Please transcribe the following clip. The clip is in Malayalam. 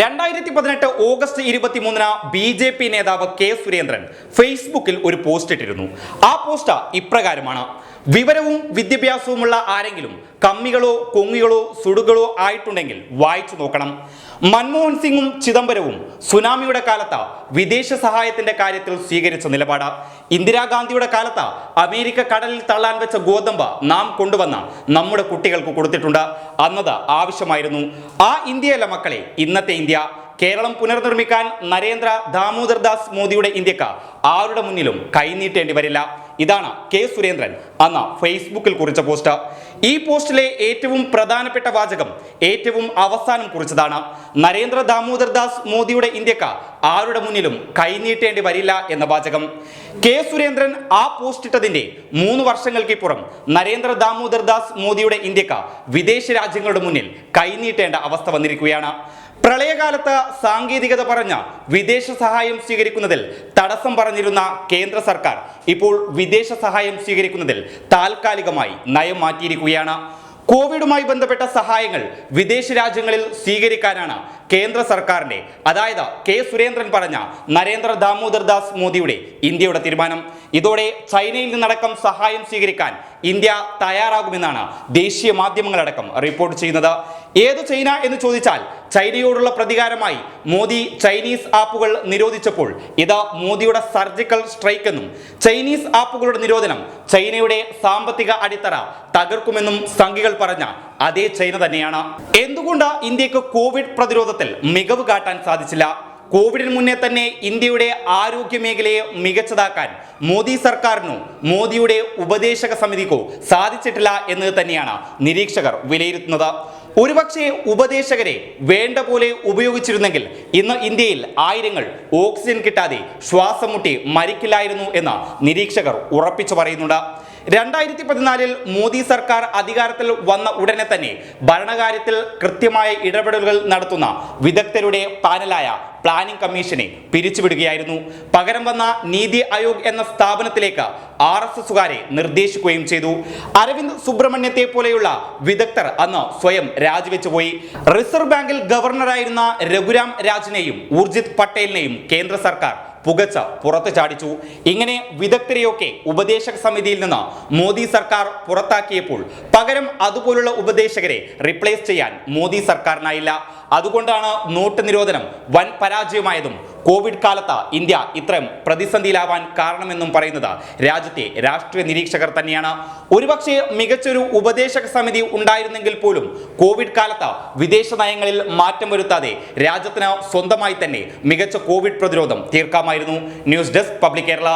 രണ്ടായിരത്തി പതിനെട്ട് ഓഗസ്റ്റ് ഇരുപത്തിമൂന്നിന് ബി ജെ പി നേതാവ് കെ സുരേന്ദ്രൻ ഫേസ്ബുക്കിൽ ഒരു പോസ്റ്റ് ഇട്ടിരുന്നു. ആ പോസ്റ്റ് ഇപ്രകാരമാണ്. വിവരവും വിദ്യാഭ്യാസവുമുള്ള ആരെങ്കിലും കമ്മികളോ കൊങ്ങികളോ സുടുകളോ ആയിട്ടുണ്ടെങ്കിൽ വായിച്ചു നോക്കണം. മൻമോഹൻ സിംഗും ചിദംബരവും സുനാമിയുടെ കാലത്ത് വിദേശ സഹായത്തിന്റെ കാര്യത്തിൽ സ്വീകരിച്ച നിലപാട്. ഇന്ദിരാഗാന്ധിയുടെ കാലത്ത് അമേരിക്ക കടലിൽ തള്ളാൻ വെച്ച ഗോതമ്പ് നാം കൊണ്ടുവന്ന നമ്മുടെ കുട്ടികൾക്ക് കൊടുത്തിട്ടുണ്ട്. അന്നത് ആവശ്യമായിരുന്നു. ആ ഇന്ത്യയല്ല മക്കളെ ഇന്നത്തെ ഇന്ത്യ. കേരളം പുനർനിർമ്മിക്കാൻ നരേന്ദ്ര ദാമോദർ ദാസ് മോദിയുടെ ഇന്ത്യയ്ക്ക് ആരുടെ മുന്നിലും കൈനീട്ടേണ്ടി വരില്ല. ഇതാണ് കെ സുരേന്ദ്രൻ അന്ന് ഫേസ്ബുക്കിൽ കുറിച്ച പോസ്റ്റ്. ഈ പോസ്റ്റിലെ ഏറ്റവും പ്രധാനപ്പെട്ട വാചകം ഏറ്റവും അവസാനം കുറിച്ചതാണ്. നരേന്ദ്ര ദാമോദർ ദാസ് മോദിയുടെ ഇന്ത്യയ്ക്ക് ആരുടെ മുന്നിലും കൈനീട്ടേണ്ടി വരില്ല എന്ന വാചകം. കെ സുരേന്ദ്രൻ ആ പോസ്റ്റ് ഇട്ടതിന്റെ മൂന്ന് വർഷങ്ങൾക്കിപ്പുറം നരേന്ദ്ര ദാമോദർ ദാസ് മോദിയുടെ ഇന്ത്യയ്ക്ക് വിദേശ രാജ്യങ്ങളുടെ മുന്നിൽ കൈനീട്ടേണ്ട അവസ്ഥ വന്നിരിക്കുകയാണ്. പ്രളയകാലത്ത് സാങ്കേതികത പറഞ്ഞ വിദേശ സഹായം സ്വീകരിക്കുന്നതിൽ തടസ്സം പറഞ്ഞിരുന്ന കേന്ദ്ര സർക്കാർ ഇപ്പോൾ വിദേശ സഹായം സ്വീകരിക്കുന്നതിൽ താൽക്കാലികമായി നയം മാറ്റിയിരിക്കുകയാണ്. കോവിഡുമായി ബന്ധപ്പെട്ട സഹായങ്ങൾ വിദേശ രാജ്യങ്ങളിൽ സ്വീകരിക്കാനാണ് കേന്ദ്ര സർക്കാരിന്റെ അതായത് കെ സുരേന്ദ്രൻ പറഞ്ഞ നരേന്ദ്ര ദാമോദർ ദാസ് മോദിയുടെ ഇന്ത്യയുടെ തീരുമാനം. ഇതോടെ ചൈനയിൽ നിന്നടക്കം സഹായം സ്വീകരിക്കാൻ ഇന്ത്യ തയ്യാറാകുമെന്നാണ് ദേശീയ മാധ്യമങ്ങളടക്കം റിപ്പോർട്ട് ചെയ്യുന്നത്. ഏത് ചൈന എന്ന് ചോദിച്ചാൽ ചൈനയോടുള്ള പ്രതികാരമായി മോദി ചൈനീസ് ആപ്പുകൾ നിരോധിച്ചപ്പോൾ ഇത് മോദിയുടെ സർജിക്കൽ സ്ട്രൈക്ക് എന്നും ചൈനീസ് ആപ്പുകളുടെ നിരോധനം ചൈനയുടെ സാമ്പത്തിക അടിത്തറ തകർക്കുമെന്നും സംഘികൾ പറഞ്ഞ അതേ ചൈന തന്നെയാണ്. എന്തുകൊണ്ട് ഇന്ത്യയ്ക്ക് കോവിഡ് പ്രതിരോധത്തിൽ മികവ് കാട്ടാൻ സാധിച്ചില്ല? കോവിഡിന് മുന്നേ തന്നെ ഇന്ത്യയുടെ ആരോഗ്യ മേഖലയെ മികച്ചതാക്കാൻ മോദി സർക്കാരിനോ മോദിയുടെ ഉപദേശക സമിതിക്കോ സാധിച്ചിട്ടില്ല എന്ന് തന്നെയാണ് നിരീക്ഷകർ വിലയിരുത്തുന്നത്. ഒരുപക്ഷെ ഉപദേശകരെ വേണ്ട പോലെ ഉപയോഗിച്ചിരുന്നെങ്കിൽ ഇന്ന് ഇന്ത്യയിൽ ആയിരങ്ങൾ ഓക്സിജൻ കിട്ടാതെ ശ്വാസം മുട്ടി മരിക്കില്ലായിരുന്നു എന്ന് നിരീക്ഷകർ ഉറപ്പിച്ചു പറയുന്നുണ്ട്. രണ്ടായിരത്തി പതിനാലിൽ മോദി സർക്കാർ അധികാരത്തിൽ വന്ന ഉടനെ തന്നെ ഭരണകാര്യത്തിൽ കൃത്യമായ ഇടപെടലുകൾ നടത്തുന്ന വിദഗ്ധരുടെ പാനലായ പ്ലാനിംഗ് കമ്മീഷനെ പിരിച്ചുവിടുകയായിരുന്നു. പകരം വന്ന നീതി ആയോഗ് എന്ന സ്ഥാപനത്തിലേക്ക് ആർ എസ് എസുകാരെ നിർദ്ദേശിക്കുകയും ചെയ്തു. അരവിന്ദ് സുബ്രഹ്മണ്യത്തെ പോലെയുള്ള വിദഗ്ധർ അന്ന് സ്വയം രാജിവെച്ചു പോയി. റിസർവ് ബാങ്കിൽ ഗവർണറായിരുന്ന രഘുരാം രാജിനെയും ഊർജിത് പട്ടേലിനെയും കേന്ദ്ര സർക്കാർ പുകച്ച പുറത്തു ചാടിച്ചു. ഇങ്ങനെ വിദഗ്ധരെയൊക്കെ ഉപദേശക സമിതിയിൽ നിന്ന് മോദി സർക്കാർ പുറത്താക്കിയപ്പോൾ പകരം അതുപോലുള്ള ഉപദേശകരെ റിപ്ലേസ് ചെയ്യാൻ മോദി സർക്കാരിനായില്ല. അതുകൊണ്ടാണ് നോട്ട് നിരോധനം വൻ പരാജയമായതും കോവിഡ് കാലത്ത് ഇന്ത്യ ഇത്രയും പ്രതിസന്ധിയിലാവാൻ കാരണമെന്നും പറയുന്നത് രാജ്യത്തെ രാഷ്ട്രീയ നിരീക്ഷകർ തന്നെയാണ്. ഒരുപക്ഷെ മികച്ചൊരു ഉപദേശക സമിതി ഉണ്ടായിരുന്നെങ്കിൽ പോലും കോവിഡ് കാലത്ത് വിദേശ നയങ്ങളിൽ മാറ്റം വരുത്താതെ രാജ്യത്തിന് സ്വന്തമായി തന്നെ മികച്ച കോവിഡ് പ്രതിരോധം തീർക്കാമായിരുന്നു. News desk public Kerala.